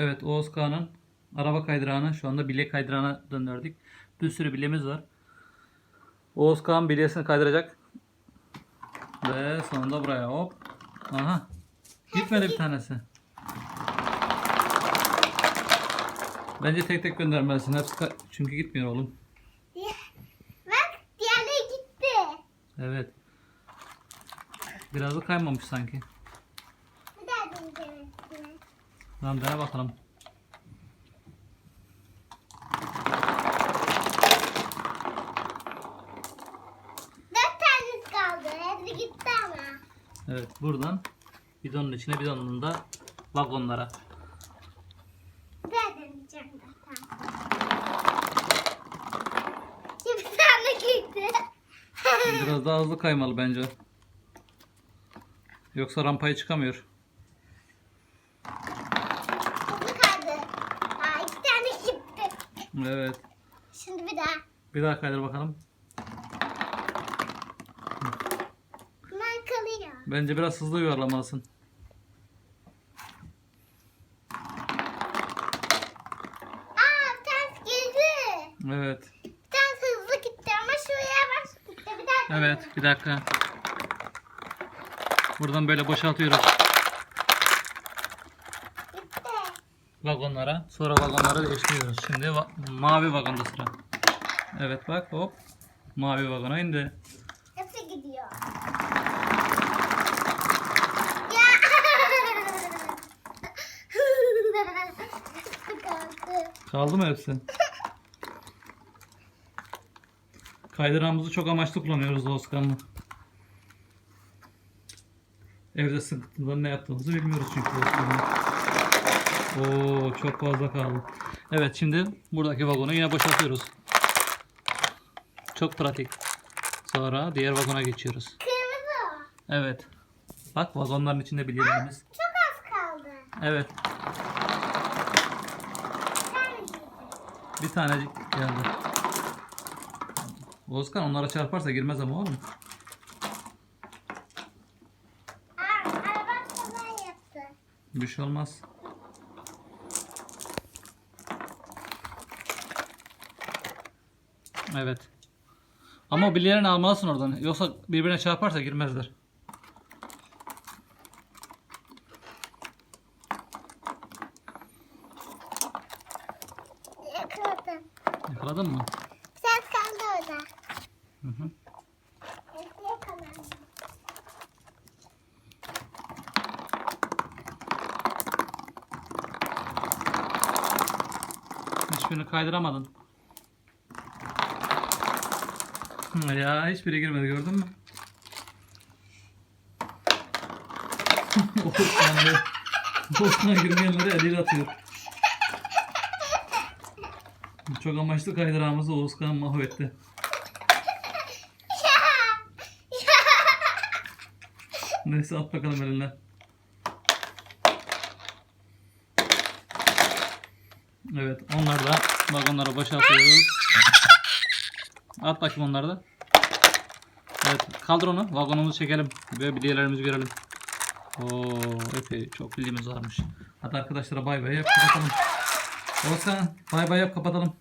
Evet Oğuz Kağan'ın araba kaydırağını şu anda bilye kaydırağına döndürdük. Bir sürü bilyemiz var. Oğuz Kağan bilyesini kaydıracak. Ve sonunda buraya hop. Aha. Gitmedi bir tanesi. Bence tek tek göndermelisin. Hepsi çünkü gitmiyor oğlum. Bak diğerleri gitti. Evet. Biraz da kaymamış sanki. Bir daha deneyeceğim Tamam dene bakalım. Dört tanesi kaldı. Hepsi gitti ama. Evet buradan bidonun içine bidonun da vagonlara. Daha deneyeceğim zaten. Şimdi tane gitti. Biraz daha hızlı kaymalı bence. Yoksa rampaya çıkamıyor. Bu kaldı. Aa, iki tane gitti. Evet. Şimdi bir daha. Bir daha kaydır bakalım. Bunlar kalıyor. Bence biraz hızlı yuvarlamalısın. Aa tanesi girdi. Evet. Tanesi hızlı gitti ama şuraya yavaş gitti. Bir daha Evet bir dakika. Buradan böyle boşaltıyoruz Gitti. Vagonlara. Sonra vagonları değiştiriyoruz. Şimdi va- mavi vagonda sıra. Evet bak hop. Mavi vagona indi. Hepsi gidiyor. Kaldı. Mı hepsi? Kaydırağımızı çok amaçlı kullanıyoruz Oscar'la. Evde sıkıntıda ne yaptığımızı bilmiyoruz çünkü Oscar'la. Oo çok fazla kaldı. Evet şimdi buradaki vagonu yine boşaltıyoruz. Çok pratik. Sonra diğer vagona geçiyoruz. Kırmızı. Evet. Bak vagonların içinde bilyelerimiz. Çok az kaldı. Evet. Bir tanecik geldi. Özkan onlara çarparsa girmez ama oğlum. Aa, araba kaza yaptı. Bir şey olmaz. Evet. Ama o bilyelerini almalısın oradan. Yoksa birbirine çarparsa girmezler. Yakaladım. Yakaladın mı? Tane kaldı orada. Hı hı. Hiçbirini kaydıramadın. Hı, Ya hiçbiri girmedi gördün mü? Da Oğuzhan girmeyenleri eliyle atıyor. Çok amaçlı kaydırağımızı Oğuzhan mahvetti. Neyse at bakalım eline. Evet onları da vagonlara boşaltıyoruz. At bakayım onları da. Evet kaldır onu vagonumuzu çekelim. Böyle bilyelerimizi görelim. Oo epey çok bilyemiz varmış. Hadi arkadaşlara bay bay yap kapatalım. Oğuzhan bay bay yap kapatalım.